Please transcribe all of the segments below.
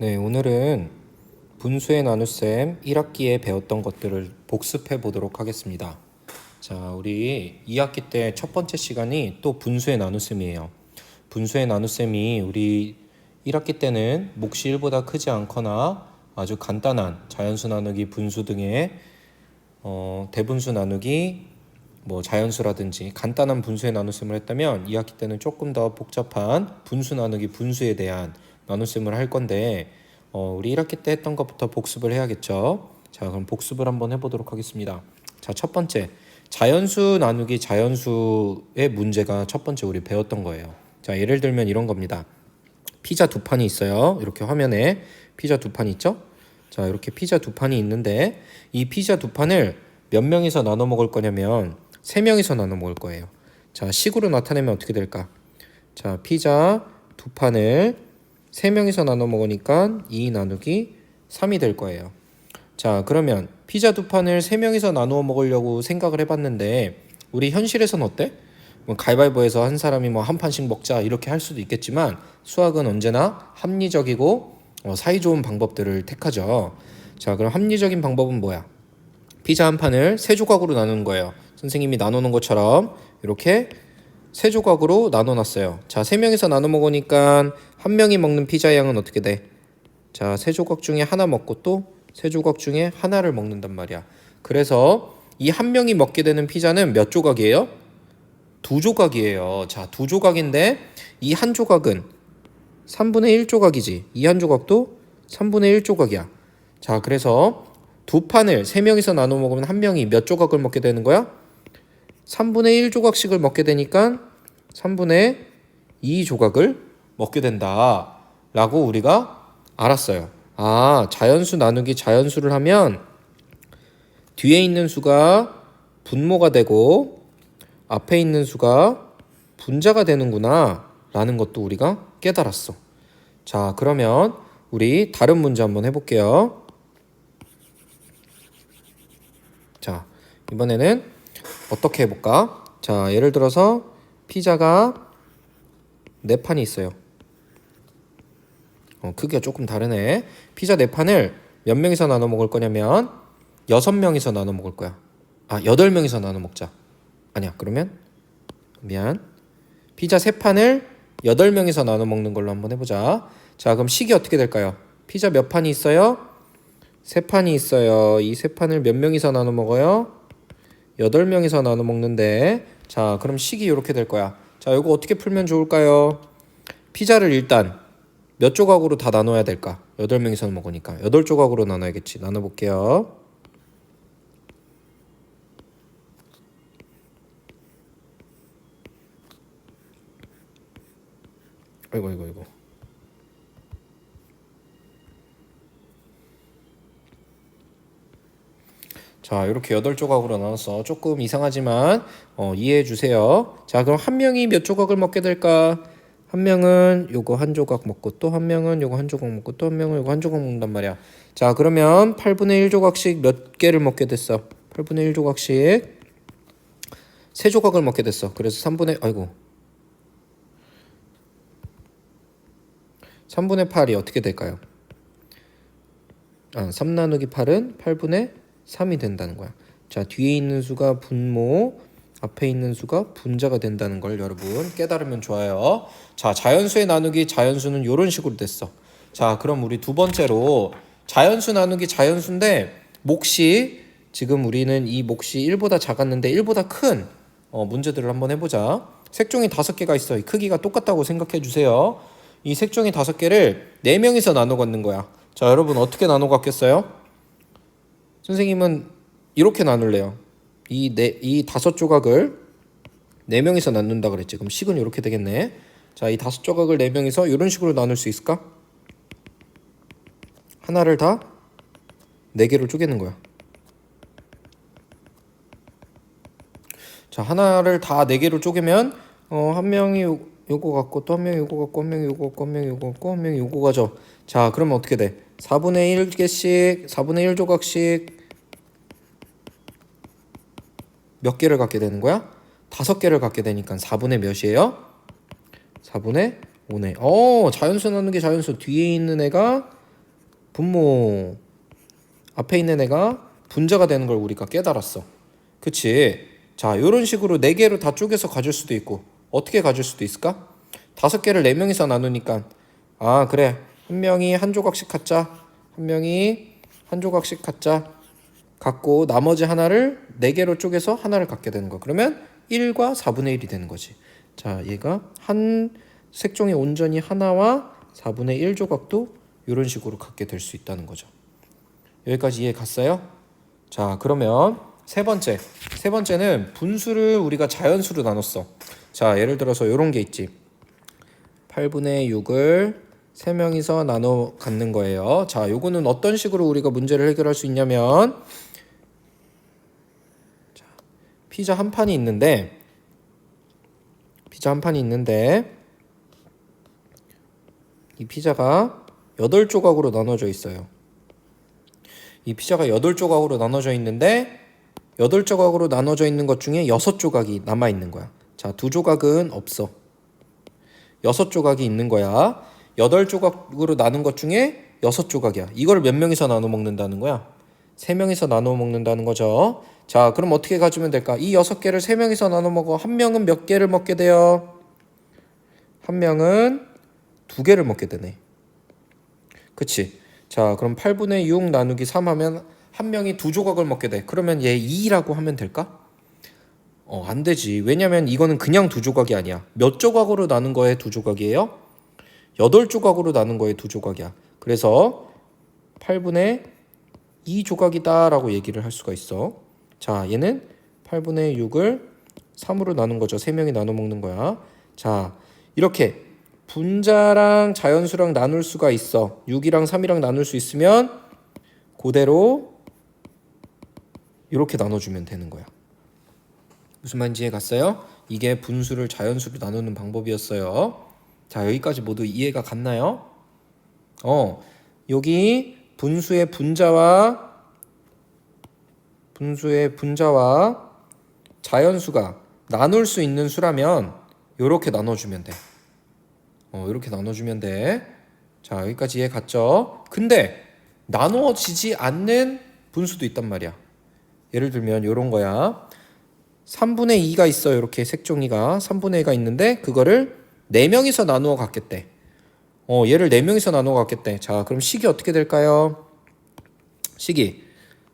네, 오늘은 분수의 나눗셈 1학기에 배웠던 것들을 복습해 보도록 하겠습니다. 자, 우리 2학기 때 첫 번째 시간이 또 분수의 나눗셈이에요. 분수의 나눗셈이 우리 1학기 때는 몫이 1보다 크지 않거나 아주 간단한 자연수 나누기, 분수 등의 어, 대분수 나누기, 뭐 자연수라든지 간단한 분수의 나눗셈을 했다면 2학기 때는 조금 더 복잡한 분수 나누기, 분수에 대한 나눗셈을 할 건데 어, 우리 1학기 때 했던 것부터 복습을 해야겠죠. 자, 그럼 복습을 한번 해보도록 하겠습니다. 자, 첫 번째 자연수 나누기 자연수의 문제가 첫 번째 우리 배웠던 거예요. 자, 예를 들면 이런 겁니다. 피자 두 판이 있어요. 이렇게 화면에 피자 두 판 있죠? 자, 이렇게 피자 두 판이 있는데 이 피자 두 판을 몇 명이서 나눠 먹을 거냐면 세 명이서 나눠 먹을 거예요. 자, 식으로 나타내면 어떻게 될까? 자, 피자 두 판을 세 명이서 나눠 먹으니까 2 나누기 3이 될 거예요. 자, 그러면 피자 두 판을 세 명이서 나누어 먹으려고 생각을 해봤는데 우리 현실에선 어때? 뭐 가위바위보해서 한 사람이 뭐 한 판씩 먹자 이렇게 할 수도 있겠지만 수학은 언제나 합리적이고 어, 사이좋은 방법들을 택하죠. 자, 그럼 합리적인 방법은 뭐야? 피자 한 판을 세 조각으로 나누는 거예요. 선생님이 나누는 것처럼 이렇게 세 조각으로 나눠놨어요. 자, 세 명이서 나눠 먹으니까 한 명이 먹는 피자 양은 어떻게 돼? 자, 세 조각 중에 하나 먹고 또 세 조각 중에 하나를 먹는단 말이야. 그래서 이 한 명이 먹게 되는 피자는 몇 조각이에요? 두 조각이에요. 자, 두 조각인데 이 한 조각은 3분의 1 조각이지. 이 한 조각도 3분의 1 조각이야. 자, 그래서 두 판을 세 명이서 나눠 먹으면 한 명이 몇 조각을 먹게 되는 거야? 3분의 1 조각씩을 먹게 되니까 3분의 2 조각을 먹게 된다. 라고 우리가 알았어요. 아, 자연수 나누기 자연수를 하면 뒤에 있는 수가 분모가 되고 앞에 있는 수가 분자가 되는구나. 라는 것도 우리가 깨달았어. 자, 그러면 우리 다른 문제 한번 해볼게요. 자, 이번에는 어떻게 해볼까? 자, 예를 들어서 피자가 네 판이 있어요. 어, 크기가 조금 다르네. 피자 네 판을 몇 명이서 나눠 먹을 거냐면 여섯 명이서 나눠 먹을 거야. 아, 여덟 명이서 나눠 먹자. 아니야, 그러면 미안. 피자 세 판을 여덟 명이서 나눠 먹는 걸로 한번 해보자. 자, 그럼 식이 어떻게 될까요? 피자 몇 판이 있어요? 세 판이 있어요. 이 세 판을 몇 명이서 나눠 먹어요? 여덟 명이서 나눠 먹는데. 자 그럼 식이 이렇게 될 거야. 자 이거 어떻게 풀면 좋을까요? 피자를 일단 몇 조각으로 다 나눠야 될까? 여덟 명이서 먹으니까. 여덟 조각으로 나눠야겠지. 나눠 볼게요. 아이고 아이고 아이고 자, 이렇게 여덟 조각으로 나눠서 조금 이상하지만 어, 이해해 주세요. 자, 그럼 한 명이 몇 조각을 먹게 될까? 한 명은 요거 한 조각 먹고 또 한 명은 요거 한 조각 먹고 또 한 명은 요거 한 조각 먹는단 말이야. 자, 그러면 8분의 1 조각씩 몇 개를 먹게 됐어? 8분의 1 조각씩 세 조각을 먹게 됐어. 그래서 3분의 아이고 3분의 8이 어떻게 될까요? 아, 3 나누기 8은 8분의 3이 된다는 거야. 자, 뒤에 있는 수가 분모, 앞에 있는 수가 분자가 된다는 걸 여러분 깨달으면 좋아요. 자, 자연수의 나누기 자연수는 이런 식으로 됐어. 자, 그럼 우리 두 번째로 자연수 나누기 자연수인데 몫이 지금 우리는 이 몫이 1보다 작았는데 1보다 큰 어, 문제들을 한번 해보자. 색종이 다섯 개가 있어. 이 크기가 똑같다고 생각해 주세요. 이 색종이 다섯 개를 네 명이서 나눠 갖는 거야. 자, 여러분 어떻게 나눠 갖겠어요? 선생님은 이렇게 나눌래요. 이 네 이 다섯 조각을 네 명이서 나눈다 그랬지. 그럼 식은 이렇게 되겠네. 자, 이 다섯 조각을 네 명이서 이런 식으로 나눌 수 있을까? 하나를 다 네 개로 쪼개는 거야. 자, 하나를 다 네 개로 쪼개면 어, 한 명이 요, 요거 갖고 또 한 명이 요거 갖고 한 명이 요거 갖고 한 명이 요거 갖고 한 명이 요거 가져. 자, 그러면 어떻게 돼? 4분의 1개씩 4분의 1 조각씩 몇 개를 갖게 되는 거야? 다섯 개를 갖게 되니까 4분의 몇이에요? 4분의 5네. 어, 자연수 나누기 자연수 뒤에 있는 애가 분모 앞에 있는 애가 분자가 되는 걸 우리가 깨달았어. 그치? 자, 이런 식으로 네 개로 다 쪼개서 가질 수도 있고 어떻게 가질 수도 있을까? 다섯 개를 네 명이서 나누니까 아 그래 한 명이 한 조각씩 갖자 한 명이 한 조각씩 갖자 갖고 나머지 하나를 네 개로 쪼개서 하나를 갖게 되는 거. 그러면 1과 4분의 1이 되는 거지. 자, 얘가 한 색종의 온전히 하나와 4분의 1 조각도 이런 식으로 갖게 될 수 있다는 거죠. 여기까지 이해 갔어요? 자, 그러면 세 번째. 세 번째는 분수를 우리가 자연수로 나눴어. 자, 예를 들어서 이런 게 있지. 8분의 6을 세 명이서 나눠 갖는 거예요. 자, 요거는 어떤 식으로 우리가 문제를 해결할 수 있냐면 자, 피자 한 판이 있는데 피자 한 판이 있는데 이 피자가 8조각으로 나눠져 있어요. 이 피자가 8조각으로 나눠져 있는데 8조각으로 나눠져 있는 것 중에 6조각이 남아 있는 거야. 자, 두 조각은 없어. 여섯 조각이 있는 거야. 여덟 조각으로 나눈 것 중에 여섯 조각이야. 이걸 몇 명이서 나눠 먹는다는 거야? 세 명이서 나눠 먹는다는 거죠. 자, 그럼 어떻게 가지면 될까? 이 여섯 개를 세 명이서 나눠 먹어. 한 명은 몇 개를 먹게 돼요? 한 명은 두 개를 먹게 되네. 그치? 자, 그럼 8분의 6 나누기 3 하면 한 명이 두 조각을 먹게 돼. 그러면 얘 2라고 하면 될까? 어, 안 되지. 왜냐면 이거는 그냥 두 조각이 아니야. 몇 조각으로 나눈 거에 두 조각이에요? 여덟 조각으로 나눈 거에 두 조각이야. 그래서 8분의 2 조각이다라고 얘기를 할 수가 있어. 자, 얘는 8분의 6을 3으로 나눈 거죠. 세 명이 나눠 먹는 거야. 자, 이렇게 분자랑 자연수랑 나눌 수가 있어. 6이랑 3이랑 나눌 수 있으면 그대로 이렇게 나눠주면 되는 거야. 무슨 말인지 이해 갔어요? 이게 분수를 자연수로 나누는 방법이었어요. 자, 여기까지 모두 이해가 갔나요? 어, 여기 분수의 분자와 분수의 분자와 자연수가 나눌 수 있는 수라면 이렇게 나눠주면 돼. 어, 이렇게 나눠주면 돼. 자, 여기까지 이해 갔죠? 근데 나누어지지 않는 분수도 있단 말이야. 예를 들면 이런 거야. 3분의 2가 있어요. 이렇게 색종이가 3분의 2가 있는데 그거를 4명이서 나누어 갖겠대. 어, 얘를 4명이서 나누어 갖겠대. 자, 그럼 식이 어떻게 될까요? 식이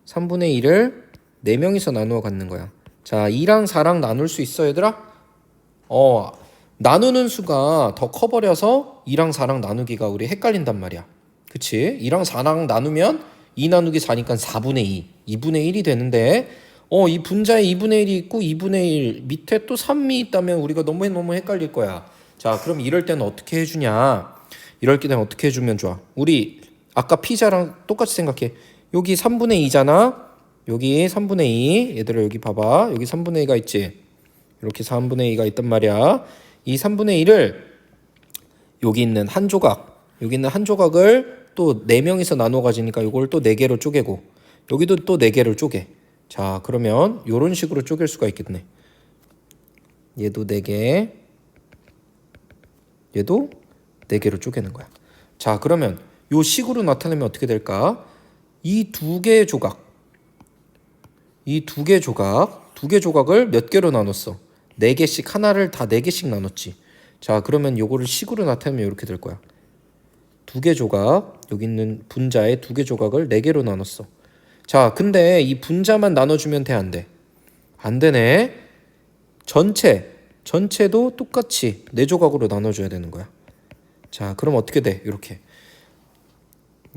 3분의 2를 4명이서 나누어 갖는 거야. 자, 2랑 4랑 나눌 수 있어, 얘들아? 어, 나누는 수가 더 커버려서 2랑 4랑 나누기가 우리 헷갈린단 말이야. 그치? 2랑 4랑 나누면 2 나누기 4니까 4분의 2, 2분의 1이 되는데 어, 이 분자에 2분의 1이 있고 2분의 1 밑에 또 3이 있다면 우리가 너무 너무 헷갈릴 거야. 자, 그럼 이럴 때는 어떻게 해주냐? 이럴 때는 어떻게 해주면 좋아? 우리 아까 피자랑 똑같이 생각해. 여기 3분의 2잖아. 여기 3분의 2. 얘들아 여기 봐봐. 여기 3분의 2가 있지. 이렇게 3분의 2가 있단 말이야. 이 3분의 1을 여기 있는 한 조각, 여기 있는 한 조각을 또 4명이서 나눠 가지니까 이걸 또 4개로 쪼개고 여기도 또 4개를 쪼개. 자, 그러면 이런 식으로 쪼갤 수가 있겠네. 얘도 4개. 얘도 4개로 쪼개는 거야. 자, 그러면 요 식으로 나타내면 어떻게 될까? 이 두 개의 조각. 이 두 개 조각, 두 개 조각을 몇 개로 나눴어? 네 개씩 하나를 다네 개씩 나눴지. 자, 그러면 요거를 식으로 나타내면 이렇게 될 거야. 두 개 조각, 여기 있는 분자의 두 개 조각을 네 개로 나눴어. 자, 근데 이 분자만 나눠주면 돼, 안 돼? 안 되네. 전체, 전체도 똑같이 네 조각으로 나눠줘야 되는 거야. 자, 그럼 어떻게 돼? 이렇게.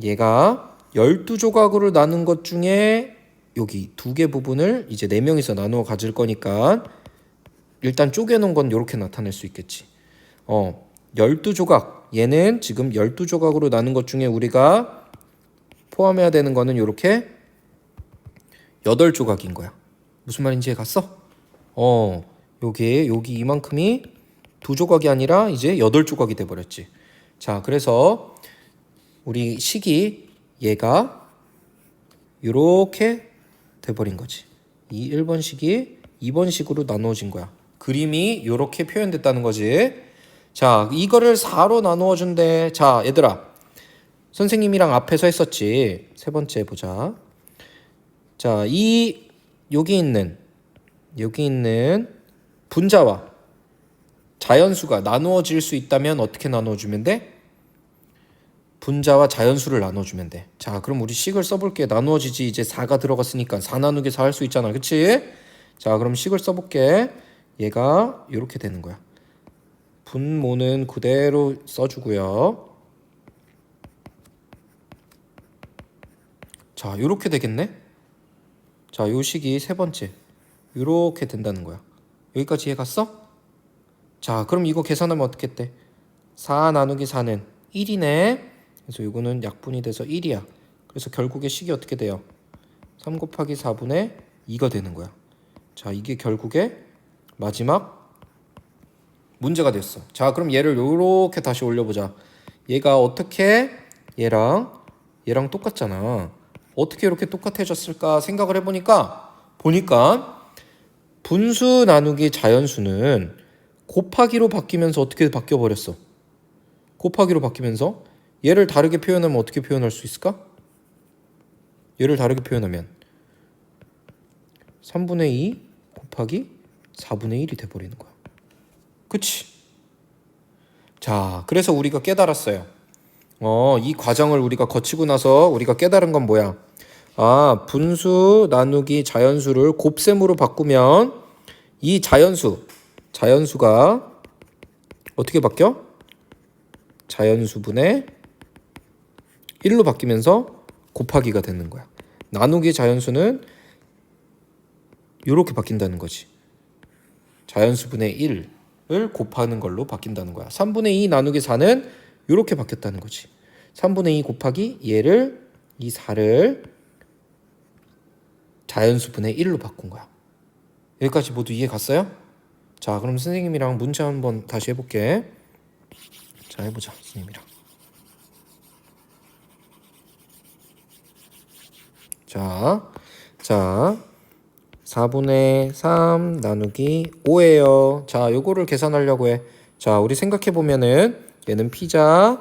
얘가 12조각으로 나눈 것 중에 여기 두 개 부분을 이제 네 명이서 나누어 가질 거니까 일단 쪼개놓은 건 이렇게 나타낼 수 있겠지. 어, 12조각. 얘는 지금 12조각으로 나눈 것 중에 우리가 포함해야 되는 거는 이렇게 8조각인 거야. 무슨 말인지 갔어? 어, 요게 여기 이만큼이 두 조각이 아니라 이제 8조각이 돼 버렸지. 자, 그래서 우리 식이 얘가 이렇게 돼 버린 거지. 이 1번 식이 2번 식으로 나누어진 거야. 그림이 이렇게 표현됐다는 거지. 자, 이거를 4로 나누어 준대. 자, 얘들아. 선생님이랑 앞에서 했었지. 세 번째 보자. 자, 이 여기 있는 여기 있는 분자와 자연수가 나누어질 수 있다면 어떻게 나누어주면 돼? 분자와 자연수를 나눠주면 돼. 자, 그럼 우리 식을 써볼게. 나누어지지 이제 4가 들어갔으니까 4 나누기 4 할 수 있잖아. 그치? 자, 그럼 식을 써볼게. 얘가 이렇게 되는 거야. 분모는 그대로 써주고요. 자, 이렇게 되겠네. 자, 요 식이 세 번째. 이렇게 된다는 거야. 여기까지 이해 갔어? 자, 그럼 이거 계산하면 어떻게 돼? 4 나누기 4는 1이네. 그래서 이거는 약분이 돼서 1이야. 그래서 결국에 식이 어떻게 돼요? 3 곱하기 4분의 2가 되는 거야. 자, 이게 결국에 마지막 문제가 됐어. 자, 그럼 얘를 요렇게 다시 올려보자. 얘가 어떻게 얘랑 얘랑 똑같잖아. 어떻게 이렇게 똑같아졌을까 생각을 해보니까 보니까 분수 나누기 자연수는 곱하기로 바뀌면서 어떻게 바뀌어 버렸어? 곱하기로 바뀌면서 얘를 다르게 표현하면 어떻게 표현할 수 있을까? 얘를 다르게 표현하면 3분의 2 곱하기 4분의 1이 돼버리는 거야. 그치? 자, 그래서 우리가 깨달았어요. 어, 이 과정을 우리가 거치고 나서 우리가 깨달은 건 뭐야? 아, 분수 나누기 자연수를 곱셈으로 바꾸면 이 자연수, 자연수가 어떻게 바뀌어? 자연수분의 1로 바뀌면서 곱하기가 되는 거야. 나누기 자연수는 이렇게 바뀐다는 거지. 자연수분의 1을 곱하는 걸로 바뀐다는 거야. 3분의 2 나누기 4는 이렇게 바뀌었다는 거지. 3분의 2 곱하기 얘를 이 4를 자연수분의 1로 바꾼 거야. 여기까지 모두 이해 갔어요? 자, 그럼 선생님이랑 문제 한번 다시 해볼게. 자, 해보자, 선생님이랑. 자, 자, 4분의 3 나누기 5예요. 자, 요거를 계산하려고 해. 자, 우리 생각해 보면은 얘는 피자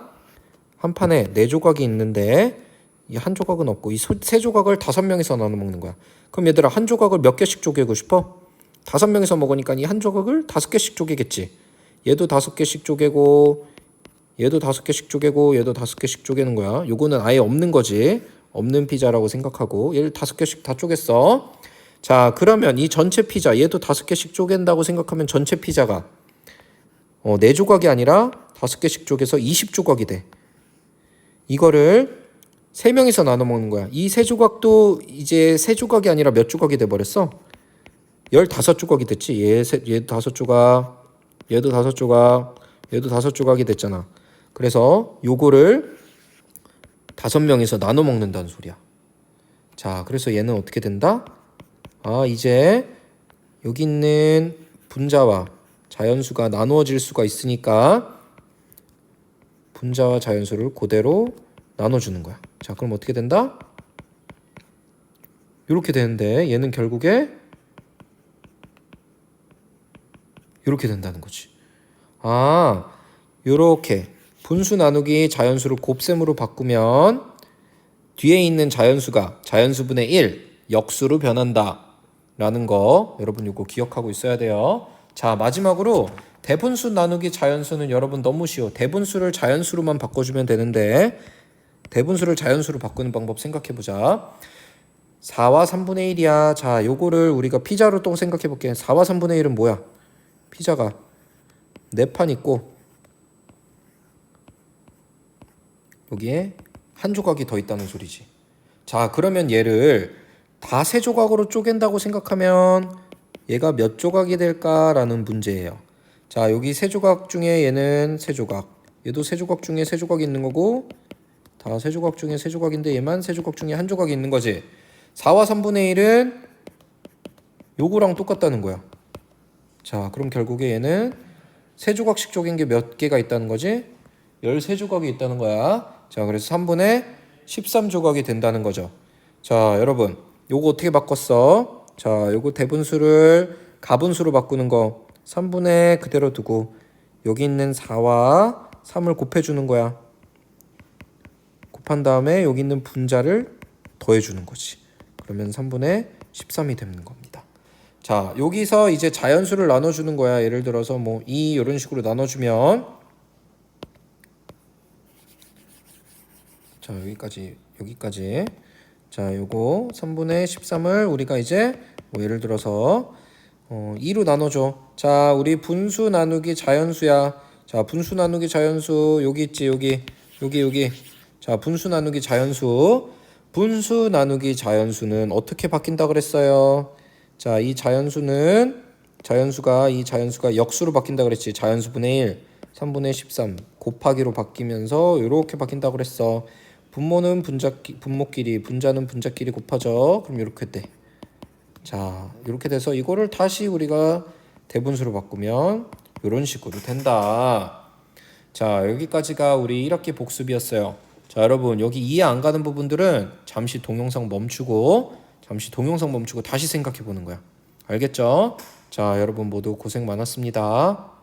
한 판에 네 조각이 있는데 이 한 조각은 없고 이 세 조각을 다섯 명이서 나눠 먹는 거야. 그럼 얘들아 한 조각을 몇 개씩 쪼개고 싶어? 다섯 명이서 먹으니까 이 한 조각을 다섯 개씩 쪼개겠지. 얘도 다섯 개씩 쪼개고 얘도 다섯 개씩 쪼개고 얘도 다섯 개씩 쪼개는 거야. 요거는 아예 없는 거지. 없는 피자라고 생각하고 얘를 다섯 개씩 다 쪼갰어. 자 그러면 이 전체 피자 얘도 다섯 개씩 쪼갠다고 생각하면 전체 피자가 어, 네 조각이 아니라 다섯 개씩 쪼개서 20 조각이 돼. 이거를 세 명이서 나눠 먹는 거야. 이 세 조각도 이제 세 조각이 아니라 몇 조각이 돼 버렸어? 15조각이 됐지. 얘, 세, 얘 다섯 조각, 얘도 다섯 조각, 얘도 다섯 조각이 됐잖아. 그래서 요거를 다섯 명이서 나눠 먹는다는 소리야. 자, 그래서 얘는 어떻게 된다? 아, 이제 여기 있는 분자와 자연수가 나누어질 수가 있으니까 분자와 자연수를 그대로 나눠주는 거야. 자, 그럼 어떻게 된다? 이렇게 되는데 얘는 결국에 이렇게 된다는 거지. 아, 요렇게 분수 나누기 자연수를 곱셈으로 바꾸면 뒤에 있는 자연수가 자연수분의 1 역수로 변한다. 라는 거 여러분 이거 기억하고 있어야 돼요. 자, 마지막으로 대분수 나누기 자연수는 여러분 너무 쉬워. 대분수를 자연수로만 바꿔주면 되는데 대분수를 자연수로 바꾸는 방법 생각해 보자. 4와 3분의 1이야. 자, 요거를 우리가 피자로 또 생각해 볼게. 4와 3분의 1은 뭐야? 피자가 네판 있고 여기에 한 조각이 더 있다는 소리지. 자, 그러면 얘를 다 세 조각으로 쪼갠다고 생각하면 얘가 몇 조각이 될까라는 문제예요. 자, 여기 세 조각 중에 얘는 세 조각. 얘도 세 조각 중에 세 조각이 있는 거고 다 세 조각 중에 세 조각인데 얘만 세 조각 중에 한 조각이 있는 거지. 4와 3분의 1은 요거랑 똑같다는 거야. 자, 그럼 결국에 얘는 세 조각씩 쪼갠 게 몇 개가 있다는 거지? 13조각이 있다는 거야. 자, 그래서 3분의 13조각이 된다는 거죠. 자, 여러분. 요거 어떻게 바꿨어? 자, 요거 대분수를 가분수로 바꾸는 거 3분의 그대로 두고 여기 있는 4와 3을 곱해 주는 거야. 곱한 다음에 여기 있는 분자를 더해 주는 거지. 그러면 3분의 13이 되는 겁니다. 자, 여기서 이제 자연수를 나눠 주는 거야. 예를 들어서 뭐 2 이런 식으로 나눠 주면 자, 여기까지 여기까지 자, 요거 3분의 13을 우리가 이제 뭐 예를 들어서 어, 2로 나눠줘. 자, 우리 분수 나누기 자연수야. 자, 분수 나누기 자연수 여기 있지 여기 여기 여기. 자, 분수 나누기 자연수. 분수 나누기 자연수는 어떻게 바뀐다 그랬어요? 자, 이 자연수는 자연수가 이 자연수가 역수로 바뀐다 그랬지. 자연수 분의 1, 3분의 13 곱하기로 바뀌면서 이렇게 바뀐다 그랬어. 분모는 분자 분모끼리, 분자는 분자끼리 곱하죠. 그럼 이렇게 돼. 자, 이렇게 돼서 이거를 다시 우리가 대분수로 바꾸면 이런 식으로 된다. 자, 여기까지가 우리 1학기 복습이었어요. 자, 여러분, 여기 이해 안 가는 부분들은 잠시 동영상 멈추고 잠시 동영상 멈추고 다시 생각해 보는 거야. 알겠죠? 자, 여러분 모두 고생 많았습니다.